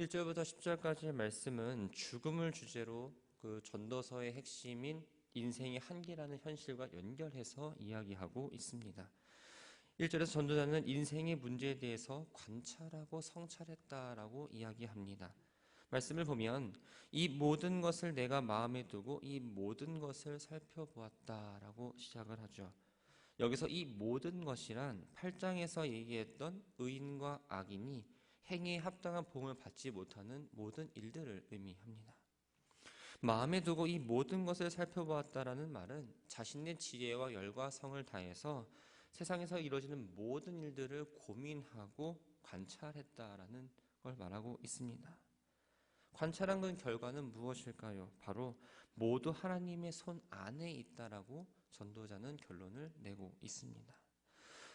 1절부터 10절까지의 말씀은 죽음을 주제로 그 전도서의 핵심인 인생의 한계라는 현실과 연결해서 이야기하고 있습니다. 1절에서 전도자는 인생의 문제에 대해서 관찰하고 성찰했다라고 이야기합니다. 말씀을 보면 이 모든 것을 내가 마음에 두고 이 모든 것을 살펴보았다라고 시작을 하죠. 여기서 이 모든 것이란 8장에서 얘기했던 의인과 악인이 행위에 합당한 보응을 받지 못하는 모든 일들을 의미합니다. 마음에 두고 이 모든 것을 살펴보았다라는 말은 자신의 지혜와 열과 성을 다해서 세상에서 이루어지는 모든 일들을 고민하고 관찰했다라는 걸 말하고 있습니다. 관찰한 그 결과는 무엇일까요? 바로 모두 하나님의 손 안에 있다라고 전도자는 결론을 내고 있습니다.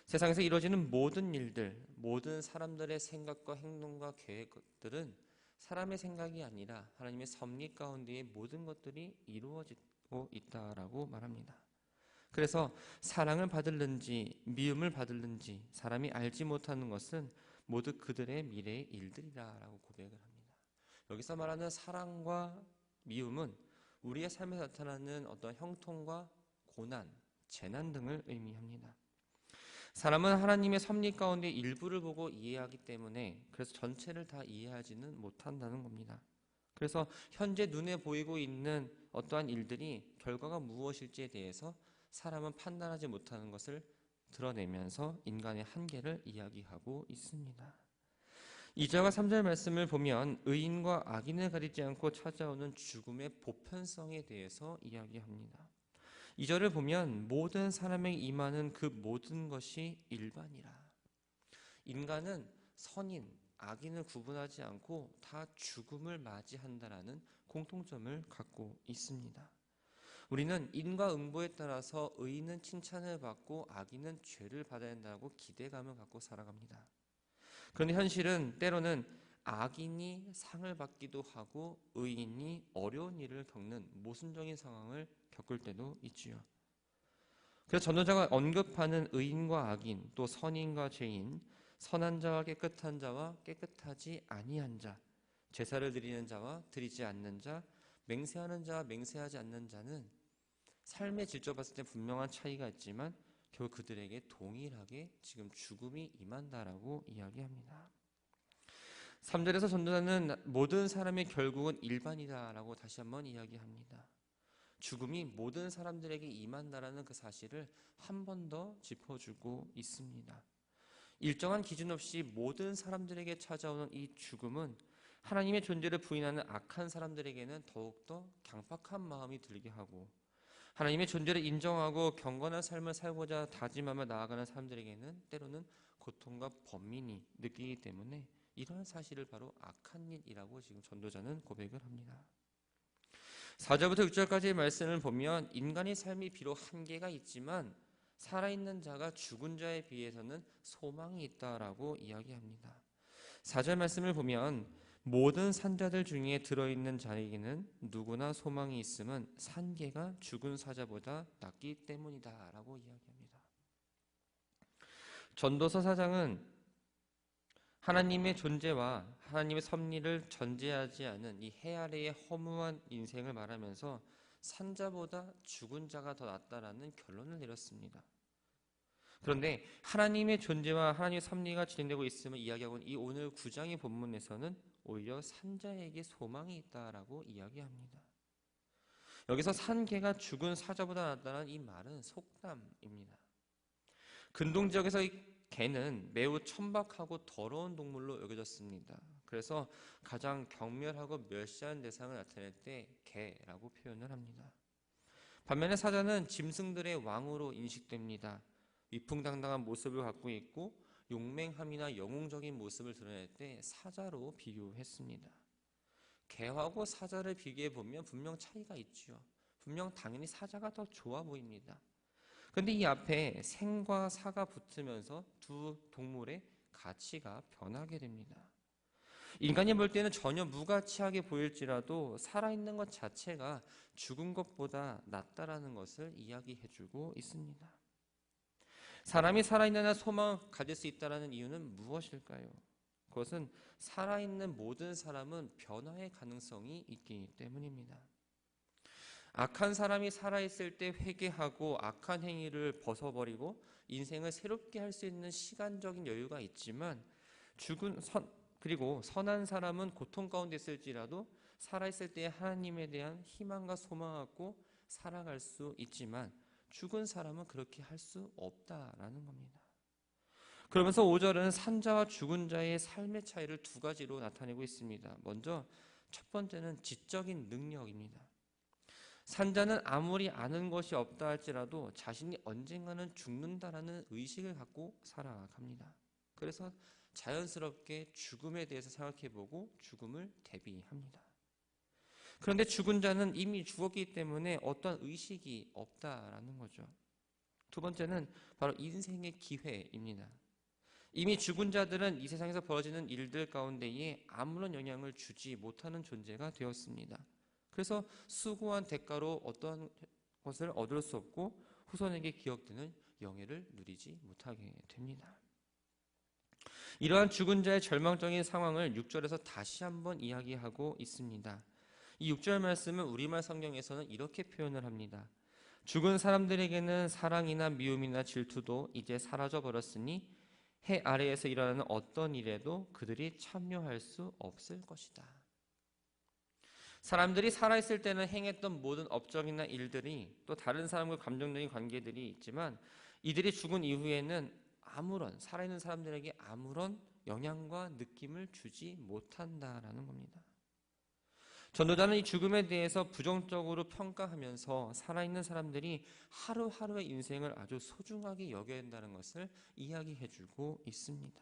세상에서 이루어지는 모든 일들, 모든 사람들의 생각과 행동과 계획들은 사람의 생각이 아니라 하나님의 섭리 가운데에 모든 것들이 이루어지고 있다라고 말합니다. 그래서 사랑을 받을는지 미움을 받을는지 사람이 알지 못하는 것은 모두 그들의 미래의 일들이라고 고백을 합니다. 여기서 말하는 사랑과 미움은 우리의 삶에 나타나는 어떤 형통과 고난, 재난 등을 의미합니다. 사람은 하나님의 섭리 가운데 일부를 보고 이해하기 때문에 그래서 전체를 다 이해하지는 못한다는 겁니다. 그래서 현재 눈에 보이고 있는 어떠한 일들이 결과가 무엇일지에 대해서 사람은 판단하지 못하는 것을 드러내면서 인간의 한계를 이야기하고 있습니다. 2절과 3절 말씀을 보면 의인과 악인을 가리지 않고 찾아오는 죽음의 보편성에 대해서 이야기합니다. 2절을 보면 모든 사람에게 임하는 그 모든 것이 일반이라. 인간은 선인, 악인을 구분하지 않고 다 죽음을 맞이한다라는 공통점을 갖고 있습니다. 우리는 인과 응보에 따라서 의인은 칭찬을 받고 악인은 죄를 받아야 한다고 기대감을 갖고 살아갑니다. 그런데 현실은 때로는 악인이 상을 받기도 하고 의인이 어려운 일을 겪는 모순적인 상황을 겪을 때도 있지요. 그래서 전도자가 언급하는 의인과 악인, 또 선인과 죄인, 선한 자와 깨끗한 자와 깨끗하지 아니한 자, 제사를 드리는 자와 드리지 않는 자, 맹세하는 자와 맹세하지 않는 자는 삶의 질적 봤을 때 분명한 차이가 있지만 결국 그들에게 동일하게 지금 죽음이 임한다라고 이야기합니다. 3절에서 전도자는 모든 사람의 결국은 일반이다라고 다시 한번 이야기합니다. 죽음이 모든 사람들에게 임한다라는 그 사실을 한 번 더 짚어주고 있습니다. 일정한 기준 없이 모든 사람들에게 찾아오는 이 죽음은 하나님의 존재를 부인하는 악한 사람들에게는 더욱더 강팍한 마음이 들게 하고 하나님의 존재를 인정하고 경건한 삶을 살고자 다짐하며 나아가는 사람들에게는 때로는 고통과 번민이 느끼기 때문에 이러한 사실을 바로 악한 일이라고 지금 전도자는 고백을 합니다. 4절부터 6절까지의 말씀을 보면 인간의 삶이 비록 한계가 있지만 살아있는 자가 죽은 자에 비해서는 소망이 있다라고 이야기합니다. 4절 말씀을 보면 모든 산자들 중에 들어있는 자에게는 누구나 소망이 있음은 산계가 죽은 사자보다 낫기 때문이다 라고 이야기합니다. 전도서 사장은 하나님의 존재와 하나님의 섭리를 전제하지 않은 이 해 아래의 허무한 인생을 말하면서 산자보다 죽은 자가 더 낫다라는 결론을 내렸습니다. 그런데 하나님의 존재와 하나님의 섭리가 진행되고 있음을 이야기하고 이 오늘 9장의 본문에서는 오히려 산자에게 소망이 있다라고 이야기합니다. 여기서 산개가 죽은 사자보다 낫다는 이 말은 속담입니다. 근동 지역에서 이 개는 매우 천박하고 더러운 동물로 여겨졌습니다. 그래서 가장 경멸하고 멸시하는 대상을 나타낼 때 개라고 표현을 합니다. 반면에 사자는 짐승들의 왕으로 인식됩니다. 위풍당당한 모습을 갖고 있고 용맹함이나 영웅적인 모습을 드러낼 때 사자로 비교했습니다. 개하고 사자를 비교해 보면 분명 차이가 있죠. 분명 당연히 사자가 더 좋아 보입니다. 근데 이 앞에 생과 사가 붙으면서 두 동물의 가치가 변하게 됩니다. 인간이 볼 때는 전혀 무가치하게 보일지라도 살아있는 것 자체가 죽은 것보다 낫다라는 것을 이야기해주고 있습니다. 사람이 살아있는 한 소망을 가질 수 있다는 이유는 무엇일까요? 그것은 살아있는 모든 사람은 변화의 가능성이 있기 때문입니다. 악한 사람이 살아있을 때 회개하고 악한 행위를 벗어버리고 인생을 새롭게 할 수 있는 시간적인 여유가 있지만 죽은 선 그리고 선한 사람은 고통 가운데 있을지라도 살아있을 때 하나님에 대한 희망과 소망을 갖고 살아갈 수 있지만 죽은 사람은 그렇게 할 수 없다라는 겁니다. 그러면서 5절은 산자와 죽은 자의 삶의 차이를 두 가지로 나타내고 있습니다. 먼저 첫 번째는 지적인 능력입니다. 산자는 아무리 아는 것이 없다 할지라도 자신이 언젠가는 죽는다라는 의식을 갖고 살아갑니다. 그래서 자연스럽게 죽음에 대해서 생각해 보고 죽음을 대비합니다. 그런데 죽은 자는 이미 죽었기 때문에 어떤 의식이 없다라는 거죠. 두 번째는 바로 인생의 기회입니다. 이미 죽은 자들은 이 세상에서 벌어지는 일들 가운데에 아무런 영향을 주지 못하는 존재가 되었습니다. 그래서 수고한 대가로 어떠한 것을 얻을 수 없고 후손에게 기억되는 영예를 누리지 못하게 됩니다. 이러한 죽은 자의 절망적인 상황을 6절에서 다시 한번 이야기하고 있습니다. 이 6절 말씀은 우리말 성경에서는 이렇게 표현을 합니다. 죽은 사람들에게는 사랑이나 미움이나 질투도 이제 사라져 버렸으니 해 아래에서 일어나는 어떤 일에도 그들이 참여할 수 없을 것이다. 사람들이 살아있을 때는 행했던 모든 업적이나 일들이 또 다른 사람과 감정적인 관계들이 있지만 이들이 죽은 이후에는 아무런 살아있는 사람들에게 아무런 영향과 느낌을 주지 못한다라는 겁니다. 전도자는 이 죽음에 대해서 부정적으로 평가하면서 살아있는 사람들이 하루하루의 인생을 아주 소중하게 여겨야 한다는 것을 이야기해 주고 있습니다.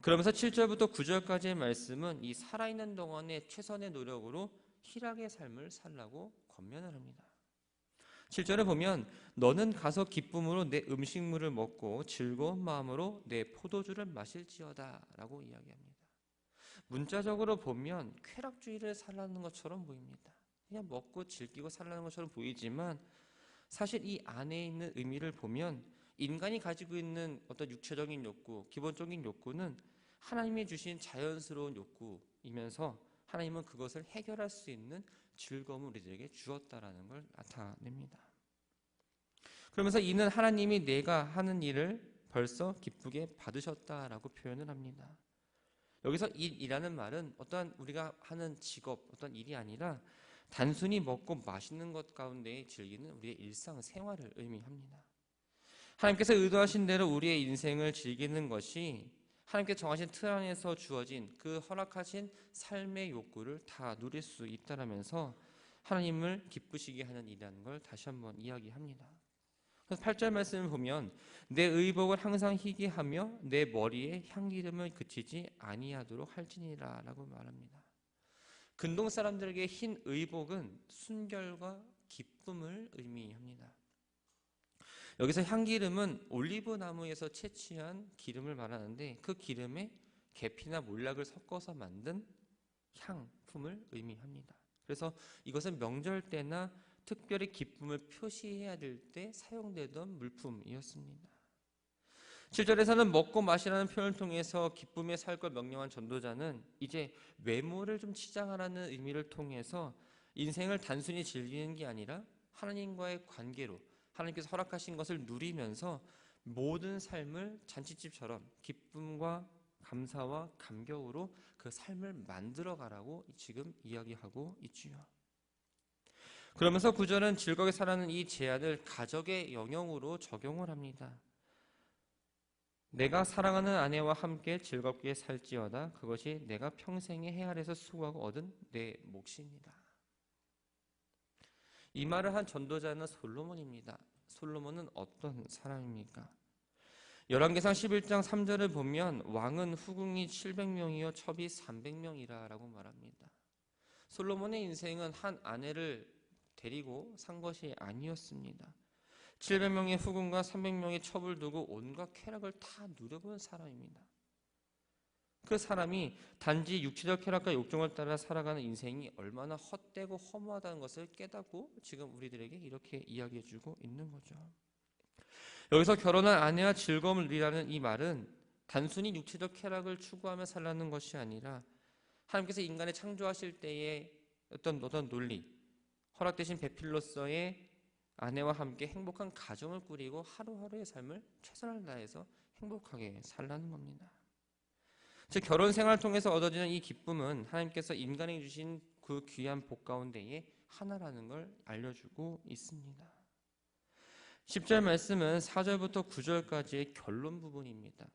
그러면서 7절부터 9절까지의 말씀은 이 살아있는 동안의 최선의 노력으로 희락의 삶을 살라고 권면을 합니다. 7절에 보면 너는 가서 기쁨으로 내 음식물을 먹고 즐거운 마음으로 내 포도주를 마실지어다 라고 이야기합니다. 문자적으로 보면 쾌락주의를 살라는 것처럼 보입니다. 그냥 먹고 즐기고 살라는 것처럼 보이지만 사실 이 안에 있는 의미를 보면 인간이 가지고 있는 어떤 육체적인 욕구, 기본적인 욕구는 하나님이 주신 자연스러운 욕구이면서 하나님은 그것을 해결할 수 있는 즐거움을 우리들에게 주었다라는 걸 나타냅니다. 그러면서 이는 하나님이 내가 하는 일을 벌써 기쁘게 받으셨다라고 표현을 합니다. 여기서 일이라는 말은 어떠한 우리가 하는 직업, 어떤 일이 아니라 단순히 먹고 마시는 것 가운데 즐기는 우리의 일상 생활을 의미합니다. 하나님께서 의도하신 대로 우리의 인생을 즐기는 것이 하나님께 정하신 틀 안에서 주어진 그 허락하신 삶의 욕구를 다 누릴 수 있다라면서 하나님을 기쁘시게 하는 일이라는 걸 다시 한번 이야기합니다. 그래서 8절 말씀을 보면 내 의복을 항상 희게 하며 내 머리에 향기름을 그치지 아니하도록 할지니라라고 말합니다. 근동 사람들에게 흰 의복은 순결과 기쁨을 의미합니다. 여기서 향기름은 올리브 나무에서 채취한 기름을 말하는데 그 기름에 계피나 몰락을 섞어서 만든 향품을 의미합니다. 그래서 이것은 명절 때나 특별히 기쁨을 표시해야 될 때 사용되던 물품이었습니다. 7절에서는 먹고 마시라는 표현을 통해서 기쁨의 살걸 명령한 전도자는 이제 외모를 좀 치장하라는 의미를 통해서 인생을 단순히 즐기는 게 아니라 하나님과의 관계로 하나님께서 허락하신 것을 누리면서 모든 삶을 잔치집처럼 기쁨과 감사와 감격으로 그 삶을 만들어 가라고 지금 이야기하고 있지요. 그러면서 구절은 즐겁게 살아는 이 제안을 가족의 영역으로 적용을 합니다. 내가 사랑하는 아내와 함께 즐겁게 살지어다. 그것이 내가 평생의 해아래서 수고하고 얻은 내 몫입니다. 이 말을 한 전도자는 솔로몬입니다. 솔로몬은 어떤 사람입니까? 열왕기상 11장 3절을 보면 왕은 후궁이 700명이요 첩이 300명이라라고 말합니다. 솔로몬의 인생은 한 아내를 데리고 산 것이 아니었습니다. 700명의 후궁과 300명의 첩을 두고 온갖 쾌락을 다 누려본 사람입니다. 그 사람이 단지 육체적 쾌락과 욕정을 따라 살아가는 인생이 얼마나 헛되고 허무하다는 것을 깨닫고 지금 우리들에게 이렇게 이야기해주고 있는 거죠. 여기서 결혼한 아내와 즐거움을 누리라는 이 말은 단순히 육체적 쾌락을 추구하며 살라는 것이 아니라 하나님께서 인간을 창조하실 때의 어떤 어떤 논리, 허락되신 배필로서의 아내와 함께 행복한 가정을 꾸리고 하루하루의 삶을 최선을 다해서 행복하게 살라는 겁니다. 즉 결혼 생활을 통해서 얻어지는 이 기쁨은 하나님께서 인간에게 주신 그 귀한 복 가운데에 하나라는 걸 알려주고 있습니다. 10절 말씀은 4절부터 9절까지의 결론 부분입니다.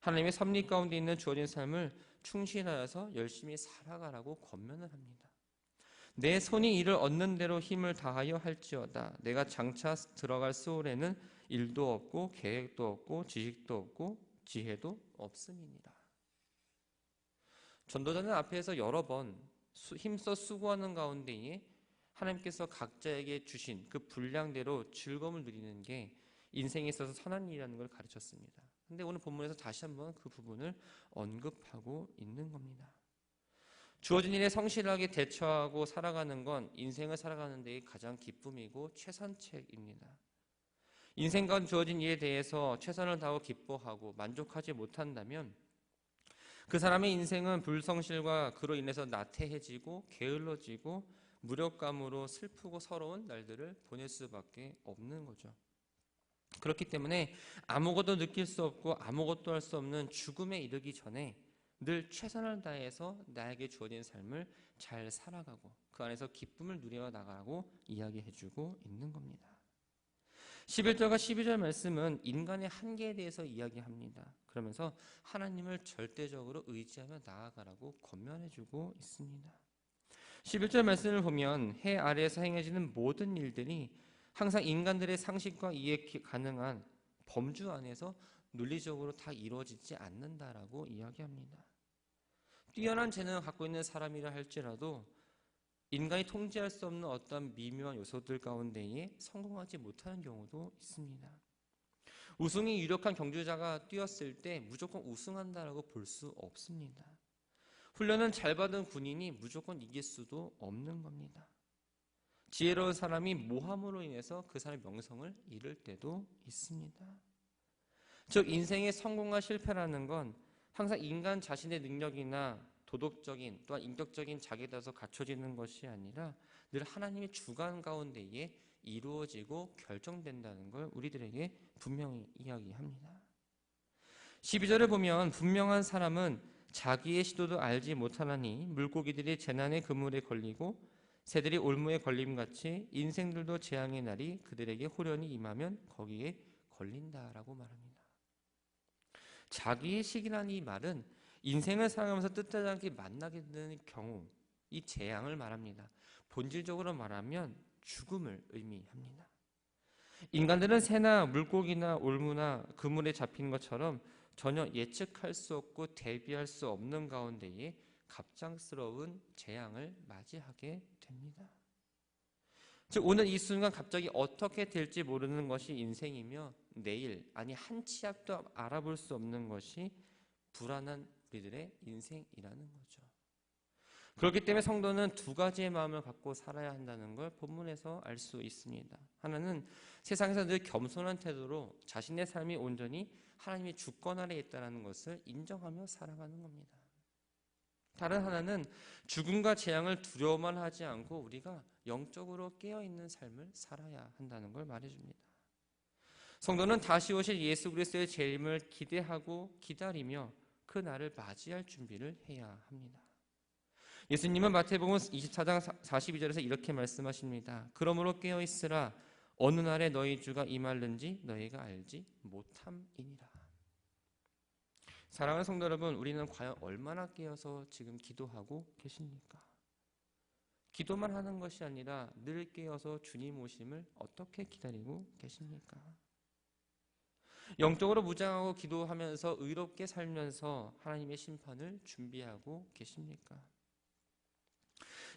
하나님의 섭리 가운데 있는 주어진 삶을 충실하여서 열심히 살아가라고 권면을 합니다. 내 손이 이를 얻는 대로 힘을 다하여 할지어다. 내가 장차 들어갈 수월에는 일도 없고 계획도 없고 지식도 없고 지혜도 없음이니라. 전도자는 앞에서 여러 번 힘써 수고하는 가운데에 하나님께서 각자에게 주신 그 분량대로 즐거움을 누리는 게 인생에 있어서 선한 일이라는 걸 가르쳤습니다. 근데 오늘 본문에서 다시 한번 그 부분을 언급하고 있는 겁니다. 주어진 일에 성실하게 대처하고 살아가는 건 인생을 살아가는 데의 가장 기쁨이고 최선책입니다. 인생과 주어진 일에 대해서 최선을 다하고 기뻐하고 만족하지 못한다면 그 사람의 인생은 불성실과 그로 인해서 나태해지고 게을러지고 무력감으로 슬프고 서러운 날들을 보낼 수밖에 없는 거죠. 그렇기 때문에 아무것도 느낄 수 없고 아무것도 할 수 없는 죽음에 이르기 전에 늘 최선을 다해서 나에게 주어진 삶을 잘 살아가고 그 안에서 기쁨을 누려 나가라고 이야기해주고 있는 겁니다. 11절과 12절 말씀은 인간의 한계에 대해서 이야기합니다. 그러면서 하나님을 절대적으로 의지하며 나아가라고 권면해주고 있습니다. 11절 말씀을 보면 해 아래에서 행해지는 모든 일들이 항상 인간들의 상식과 이해 가능한 범주 안에서 논리적으로 다 이루어지지 않는다라고 이야기합니다. 뛰어난 재능을 갖고 있는 사람이라 할지라도 인간이 통제할 수 없는 어떤 미묘한 요소들 가운데에 성공하지 못하는 경우도 있습니다. 우승이 유력한 경주자가 뛰었을 때 무조건 우승한다라고 볼 수 없습니다. 훈련은 잘 받은 군인이 무조건 이길 수도 없는 겁니다. 지혜로운 사람이 모함으로 인해서 그 사람의 명성을 잃을 때도 있습니다. 즉 인생의 성공과 실패라는 건 항상 인간 자신의 능력이나 도덕적인 또한 인격적인 자기다서 갖춰지는 것이 아니라 늘 하나님의 주관 가운데에 이루어지고 결정된다는 걸 우리들에게 분명히 이야기합니다. 12절을 보면 분명한 사람은 자기의 시도도 알지 못하나니 물고기들이 재난의 그물에 걸리고 새들이 올무에 걸림같이 인생들도 재앙의 날이 그들에게 호련히 임하면 거기에 걸린다라고 말합니다. 자기의 시기라는 이 말은 인생을 살아가면서 뜻하지 않게 만나게 되는 경우 이 재앙을 말합니다. 본질적으로 말하면 죽음을 의미합니다. 인간들은 새나 물고기나 올무나 그물에 잡힌 것처럼 전혀 예측할 수 없고 대비할 수 없는 가운데에 갑작스러운 재앙을 맞이하게 됩니다. 즉 오늘 이 순간 갑자기 어떻게 될지 모르는 것이 인생이며 내일 아니 한 치 앞도 알아볼 수 없는 것이 불안한 우리들의 인생이라는 거죠. 그렇기 때문에 성도는 두 가지의 마음을 갖고 살아야 한다는 걸 본문에서 알 수 있습니다. 하나는 세상에서 늘 겸손한 태도로 자신의 삶이 온전히 하나님의 주권 아래 있다는 것을 인정하며 살아가는 겁니다. 다른 하나는 죽음과 재앙을 두려워만 하지 않고 우리가 영적으로 깨어있는 삶을 살아야 한다는 걸 말해줍니다. 성도는 다시 오실 예수 그리스도의 재림을 기대하고 기다리며 그 날을 맞이할 준비를 해야 합니다. 예수님은 마태복음 24장 42절에서 이렇게 말씀하십니다. 그러므로 깨어 있으라 어느 날에 너희 주가 임할는지 너희가 알지 못함이니라. 사랑하는 성도 여러분, 우리는 과연 얼마나 깨어서 지금 기도하고 계십니까? 기도만 하는 것이 아니라 늘 깨어서 주님 오심을 어떻게 기다리고 계십니까? 영적으로 무장하고 기도하면서 의롭게 살면서 하나님의 심판을 준비하고 계십니까?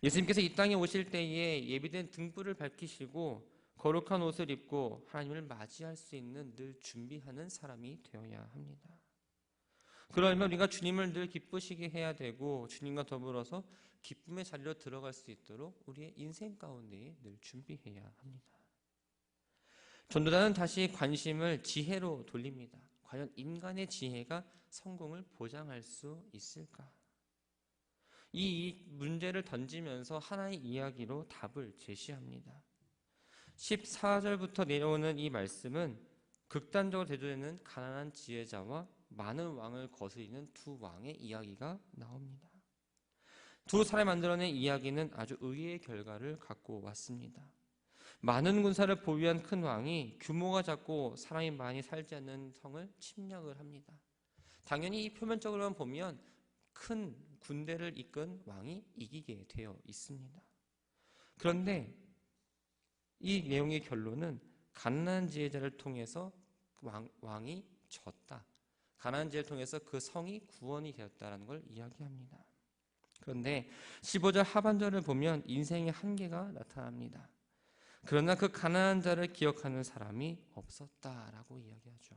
예수님께서 이 땅에 오실 때에 예비된 등불을 밝히시고 거룩한 옷을 입고 하나님을 맞이할 수 있는 늘 준비하는 사람이 되어야 합니다. 그러면 우리가 주님을 늘 기쁘시게 해야 되고 주님과 더불어서 기쁨의 자리로 들어갈 수 있도록 우리의 인생 가운데 늘 준비해야 합니다. 전도자는 다시 관심을 지혜로 돌립니다. 과연 인간의 지혜가 성공을 보장할 수 있을까? 이 문제를 던지면서 하나의 이야기로 답을 제시합니다. 14절부터 내려오는 이 말씀은 극단적으로 대조되는 가난한 지혜자와 많은 왕을 거스리는 두 왕의 이야기가 나옵니다. 두 사람이 만들어낸 이야기는 아주 의외의 결과를 갖고 왔습니다. 많은 군사를 보유한 큰 왕이 규모가 작고 사람이 많이 살지 않는 성을 침략을 합니다. 당연히 표면적으로만 보면 큰 군대를 이끈 왕이 이기게 되어 있습니다. 그런데 이 내용의 결론은 가난한 지혜자를 통해서 왕, 왕이 졌다. 가난한 지혜를 통해서 그 성이 구원이 되었다라는 걸 이야기합니다. 그런데 15절 하반절을 보면 인생의 한계가 나타납니다. 그러나 그 가난한 자를 기억하는 사람이 없었다라고 이야기하죠.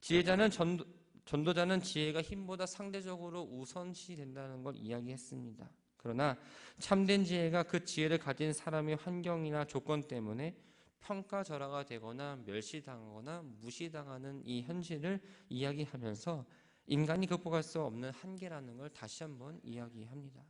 지혜자는 전도, 전도자는 지혜가 힘보다 상대적으로 우선시 된다는 걸 이야기했습니다. 그러나 참된 지혜가 그 지혜를 가진 사람의 환경이나 조건 때문에 평가절하가 되거나 멸시당하거나 무시당하는 이 현실을 이야기하면서 인간이 극복할 수 없는 한계라는 걸 다시 한번 이야기합니다.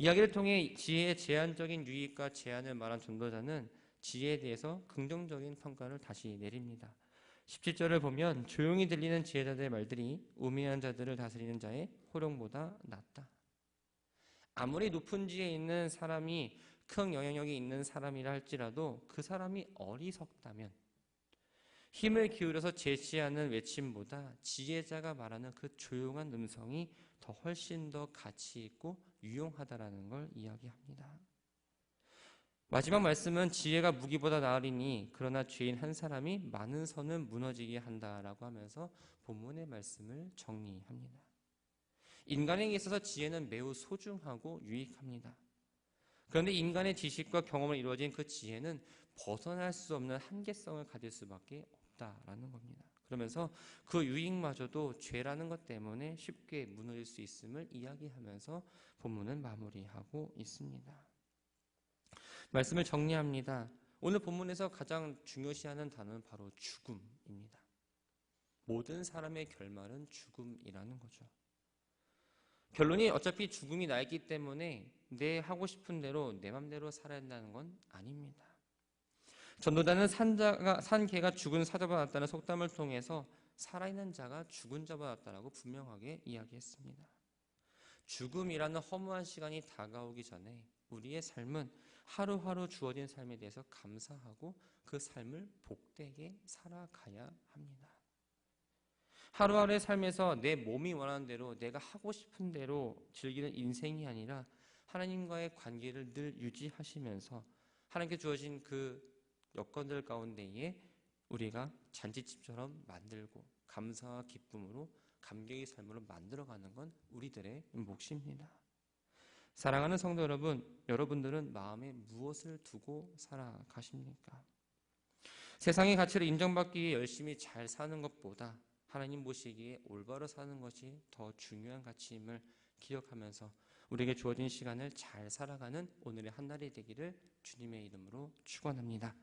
이야기를 통해 지혜의 제한적인 유익과 제한을 말한 전도자는 지혜에 대해서 긍정적인 평가를 다시 내립니다. 17절을 보면 조용히 들리는 지혜자들의 말들이 우매한 자들을 다스리는 자의 호령보다 낫다. 아무리 높은 지에 있는 사람이 큰 영향력이 있는 사람이라 할지라도 그 사람이 어리석다면 힘을 기울여서 제시하는 외침보다 지혜자가 말하는 그 조용한 음성이 더 훨씬 더 가치 있고 유용하다라는 걸 이야기합니다. 마지막 말씀은 지혜가 무기보다 나으리니 그러나 죄인 한 사람이 많은 선은 무너지게 한다라고 하면서 본문의 말씀을 정리합니다. 인간에게 있어서 지혜는 매우 소중하고 유익합니다. 그런데 인간의 지식과 경험을 이루어진 그 지혜는 벗어날 수 없는 한계성을 가질 수밖에 없다라는 겁니다. 그러면서 그 유익마저도 죄라는 것 때문에 쉽게 무너질 수 있음을 이야기하면서 본문은 마무리하고 있습니다. 말씀을 정리합니다. 오늘 본문에서 가장 중요시하는 단어는 바로 죽음입니다. 모든 사람의 결말은 죽음이라는 거죠. 결론이 어차피 죽음이 나 있기 때문에 내 하고 싶은 대로 내 맘대로 살아야 한다는 건 아닙니다. 전도자는 산자가 산 개가 죽은 사자보다 낫다는 속담을 통해서 살아있는 자가 죽은 자보다 낫다라고 분명하게 이야기했습니다. 죽음이라는 허무한 시간이 다가오기 전에 우리의 삶은 하루하루 주어진 삶에 대해서 감사하고 그 삶을 복되게 살아가야 합니다. 하루하루의 삶에서 내 몸이 원하는 대로 내가 하고 싶은 대로 즐기는 인생이 아니라 하나님과의 관계를 늘 유지하시면서 하나님께 주어진 그 여건들 가운데에 우리가 잔치집처럼 만들고 감사와 기쁨으로 감격의 삶으로 만들어가는 건 우리들의 몫입니다. 사랑하는 성도 여러분, 여러분들은 마음에 무엇을 두고 살아가십니까? 세상의 가치를 인정받기 위해 열심히 잘 사는 것보다 하나님 보시기에 올바로 사는 것이 더 중요한 가치임을 기억하면서 우리에게 주어진 시간을 잘 살아가는 오늘의 한 날이 되기를 주님의 이름으로 축원합니다.